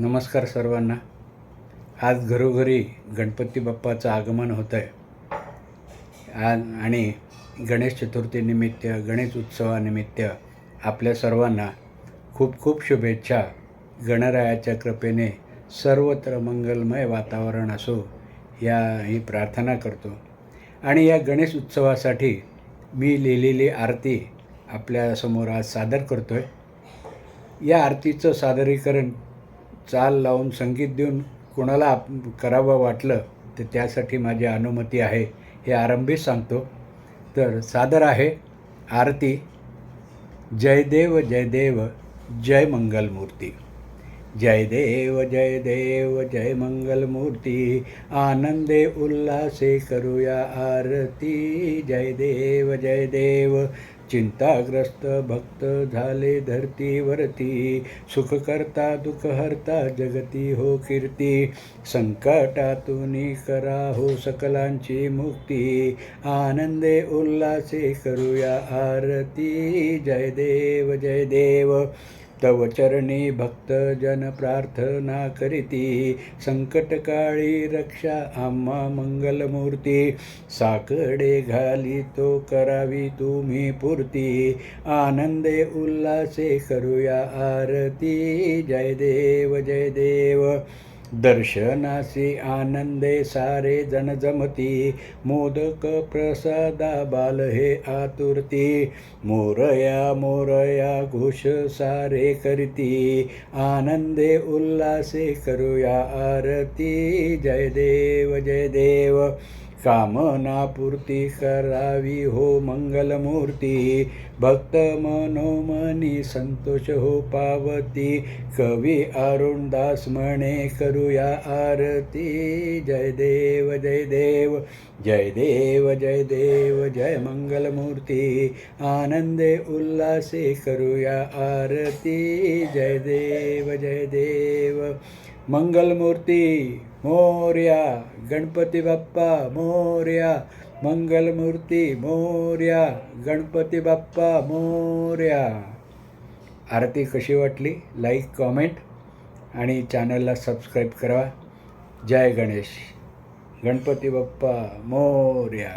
नमस्कार सर्वांना. आज घरोघरी गणपती बाप्पाचं आगमन होतं आहे आज आणि गणेश चतुर्थीनिमित्त गणेश उत्सवानिमित्त आपल्या सर्वांना खूप खूप शुभेच्छा. गणरायाच्या कृपेने सर्वत्र मंगलमय वातावरण असो या ही प्रार्थना करतो. आणि या गणेश उत्सवासाठी मी लिहिलेली आरती आपल्यासमोर आज सादर करतो आहे या आरतीचं सादरीकरण चाल लावून संगीत देऊन कोणाला आप करावं वाटलं तर त्यासाठी माझी अनुमती आहे. हे आरंभीच सांगतो. तर सादर आहे. आरती जय देव जय देव जय मंगलमूर्ती. जय देव जय देव जय मंगलमूर्ती आनंदे उल्हासे करूया आरती जय देव जय देव चिंताग्रस्त भक्त झाले धरतीवरती सुखकर्ता दुःखहर्ता जगती हो कीर्ती संकटातून करा हो सकलांची मुक्ती आनंदे उल्हासे करूया आरती जय देव जय देव तव चरणे भक्त जन प्रार्थना करीती. संकटकाळी रक्षा आम्हा मंगलमूर्ती. साकडे घाली तो करावी तुम्ही पूर्ती. आनंदे उल्हासे करूया आरती. जय देव जय देव. दर्शनासी आनंदे सारे जन जमती मोदक प्रसादा बाल हे आतुरती। मोरया मोरया घोष सारे करती। आनंदे उल्लासे करूया आरती। जय देव जय देव। कामनापूर्ती करावी हो मंगलमूर्ती. भक्त मनोमनी संतोष हो पावती. कवी अरुणदास म्हणे करूया आरती. जय देव जय देव जय देव जय देव जय मंगलमूर्ती. आनंदे उल्हासे करूया आरती. जय देव जय देव मंगलमूर्ती. मोर्या गणपती बाप्पा मोर्या मंगलमूर्ती मोर्या गणपती बाप्पा मोर्या. आरती कशी वाटली? लाईक कॉमेंट आणि चॅनलला सबस्क्राईब करा. जय गणेश. गणपती बाप्पा मोर्या.